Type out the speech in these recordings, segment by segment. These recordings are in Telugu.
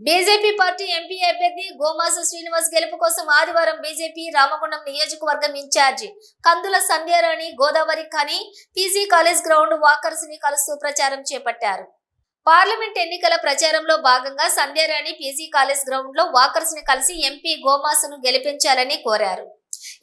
బీజేపీ పార్టీ ఎంపీ అభ్యర్థి గోమాస శ్రీనివాస్ గెలుపు కోసం ఆదివారం బీజేపీ రామగుండం నియోజకవర్గం in charge Kandula Sandhyarani Godavarikhani PG college ground వాకర్స్ని కలుస్తూ ప్రచారం చేపట్టారు. పార్లమెంట్ ఎన్నికల ప్రచారంలో భాగంగా సంధ్యారాణి పీజీ కాలేజ్ గ్రౌండ్లో వాకర్స్ని కలిసి ఎంపీ గోమాసను గెలిపించాలని కోరారు.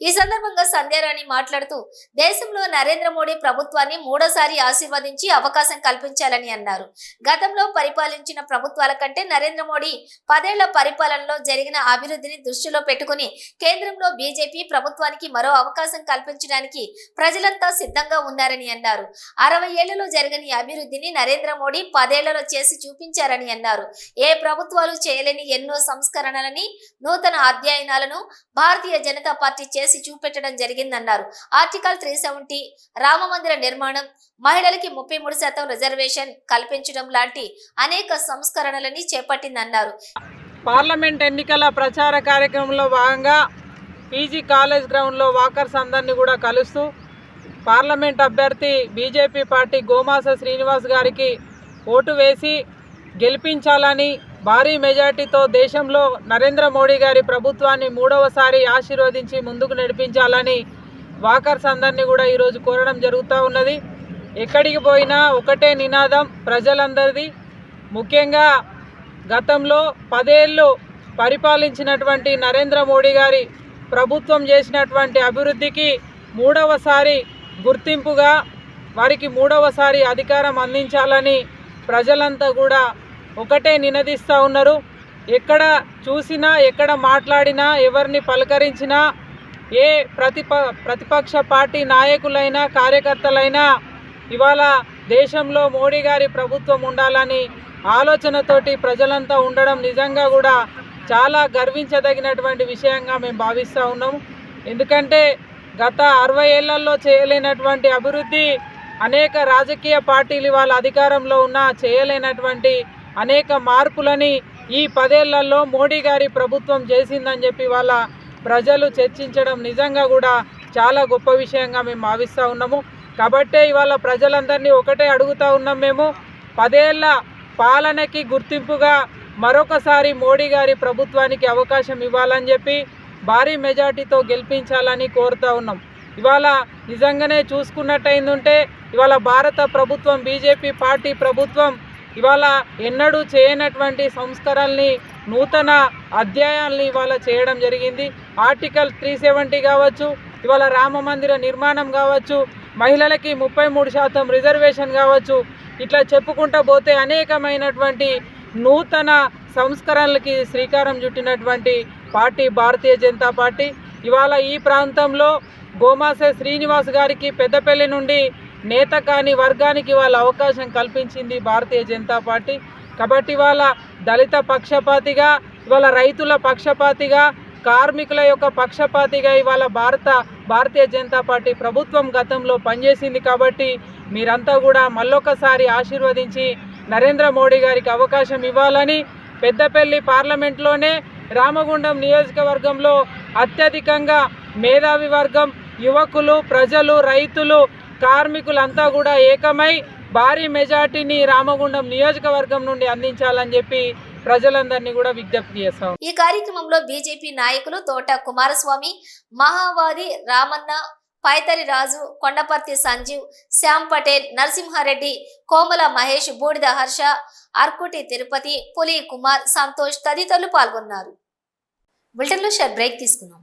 ఈ సందర్భంగా సంధ్యారాణి మాట్లాడుతూ దేశంలో నరేంద్ర మోడీ ప్రభుత్వాన్ని మూడోసారి ఆశీర్వదించి అవకాశం కల్పించాలని అన్నారు. గతంలో పరిపాలించిన ప్రభుత్వాల కంటే నరేంద్ర మోడీ పదేళ్ళ పరిపాలనలో జరిగిన అభివృద్ధిని దృష్టిలో పెట్టుకుని కేంద్రంలో బీజేపీ ప్రభుత్వానికి మరో అవకాశం కల్పించడానికి ప్రజలంతా సిద్ధంగా ఉన్నారని అన్నారు. అరవై ఏళ్ళలో జరగని అభివృద్ధిని నరేంద్ర మోడీ పదేళ్ళలో చేసి చూపించారని అన్నారు. ఏ ప్రభుత్వాలు చేయలేని ఎన్నో సంస్కరణలని నూతన అధ్యయనాలను భారతీయ జనతా పార్టీ చేసి చూపెట్టడం జరిగిందన్నారు. ఆర్టికల్ త్రీ సెవెంటీ రామమందిర నిర్మాణం మహిళలకి ముప్పై మూడు శాతం రిజర్వేషన్ కల్పించడం లాంటి అనేక సంస్కరణలని చేపట్టిందన్నారు. పార్లమెంట్ ఎన్నికల ప్రచార కార్యక్రమంలో భాగంగా పీజీ కాలేజ్ గ్రౌండ్లో వాకర్స్ అందరినీ కూడా కలుస్తూ పార్లమెంట్ అభ్యర్థి బీజేపీ పార్టీ గోమాస శ్రీనివాస్ గారికి ఓటు వేసి గెలిపించాలని భారీ మెజార్టీతో దేశంలో నరేంద్ర మోడీ గారి ప్రభుత్వాన్ని మూడవసారి ఆశీర్వదించి ముందుకు నడిపించాలని వాకర్స్ అందరినీ కూడా ఈరోజు కోరడం జరుగుతూ ఉన్నది. ఎక్కడికి పోయినా ఒకటే నినాదం ప్రజలందరిది. ముఖ్యంగా గతంలో పదేళ్ళు పరిపాలించినటువంటి నరేంద్ర మోడీ గారి ప్రభుత్వం చేసినటువంటి అభివృద్ధికి మూడవసారి గుర్తింపుగా వారికి మూడవసారి అధికారం అందించాలని ప్రజలంతా కూడా ఒకటే నినదిస్తూ ఉన్నారు. ఎక్కడ చూసినా ఎక్కడ మాట్లాడినా ఎవరిని పలకరించినా ఏ ప్రతిప ప్రతిపక్ష పార్టీ నాయకులైనా కార్యకర్తలైనా ఇవాళ దేశంలో మోడీ గారి ప్రభుత్వం ఉండాలని ఆలోచనతోటి ప్రజలంతా ఉండడం నిజంగా కూడా చాలా గర్వించదగినటువంటి విషయంగా మేము భావిస్తూ ఉన్నాము ఎందుకంటే గత అరవై ఏళ్ళలో చేయలేనటువంటి అభివృద్ధి అనేక రాజకీయ పార్టీలు వాళ్ళ అధికారంలో ఉన్న చేయలేనటువంటి అనేక మార్పులని ఈ పదేళ్ళలో మోడీ గారి ప్రభుత్వం చేసిందని చెప్పి వాళ్ళ ప్రజలు చర్చించడం నిజంగా కూడా చాలా గొప్ప విషయంగా మేము భావిస్తూ ఉన్నాము. కాబట్టే ఇవాళ ప్రజలందరినీ ఒకటే అడుగుతూ ఉన్నాం మేము. పదేళ్ళ పాలనకి గుర్తింపుగా మరొకసారి మోడీ గారి ప్రభుత్వానికి అవకాశం ఇవ్వాలని చెప్పి భారీ మెజార్టీతో గెలిపించాలని కోరుతూ ఉన్నాం. ఇవాళ నిజంగానే చూసుకున్నట్టయిందంటే ఇవాళ భారత ప్రభుత్వం బీజేపీ పార్టీ ప్రభుత్వం ఇవాళ ఎన్నడూ చేయనటువంటి సంస్కరణల్ని నూతన అధ్యాయాల్ని ఇవాళ చేయడం జరిగింది. ఆర్టికల్ త్రీ సెవెంటీ కావచ్చు ఇవాళ రామ మందిర నిర్మాణం కావచ్చు మహిళలకి ముప్పై మూడు శాతం రిజర్వేషన్ కావచ్చు ఇట్లా చెప్పుకుంటా పోతే అనేకమైనటువంటి నూతన సంస్కరణలకి శ్రీకారం చుట్టినటువంటి పార్టీ భారతీయ జనతా పార్టీ. ఇవాళ ఈ ప్రాంతంలో గోమాసే శ్రీనివాస్ గారికి పెద్దపల్లి నుండి నేత కాని వర్గానికి వాళ్ళ అవకాశం కల్పించింది భారతీయ జనతా పార్టీ. కాబట్టి వాళ్ళ దళిత పక్షపాతిగా ఇవాళ రైతుల పక్షపాతిగా కార్మికుల యొక్క పక్షపాతిగా ఇవాళ భారత భారతీయ జనతా పార్టీ ప్రభుత్వం గతంలో పనిచేసింది కాబట్టి మీరంతా కూడా మళ్ళొకసారి ఆశీర్వదించి నరేంద్ర మోడీ గారికి అవకాశం ఇవ్వాలని పెద్దపల్లి పార్లమెంట్లోనే రామగుండం నియోజకవర్గంలో అత్యధికంగా మేధావి వర్గం యువకులు ప్రజలు రైతులు కార్మికులంతా కూడా ఏకమై భారీ మెజార్టీని రామగుండం నియోజకవర్గం నుండి అందించాలని చెప్పి ప్రజలందరినీ కూడా విజ్ఞప్తి చేస్తాం ఈ కార్యక్రమంలో బీజేపీ నాయకులు తోట కుమారస్వామి మహావాది రామన్న పైతరి రాజు కొండపర్తి సంజీవ్ శ్యామ్ పటేల్ నరసింహారెడ్డి కోమల మహేష్ బూడిద హర్ష అర్కుటి తిరుపతి పులి కుమార్ సంతోష్ తదితరులు పాల్గొన్నారు. బులెటిన్లో షర్ బ్రేక్ తీసుకున్నాం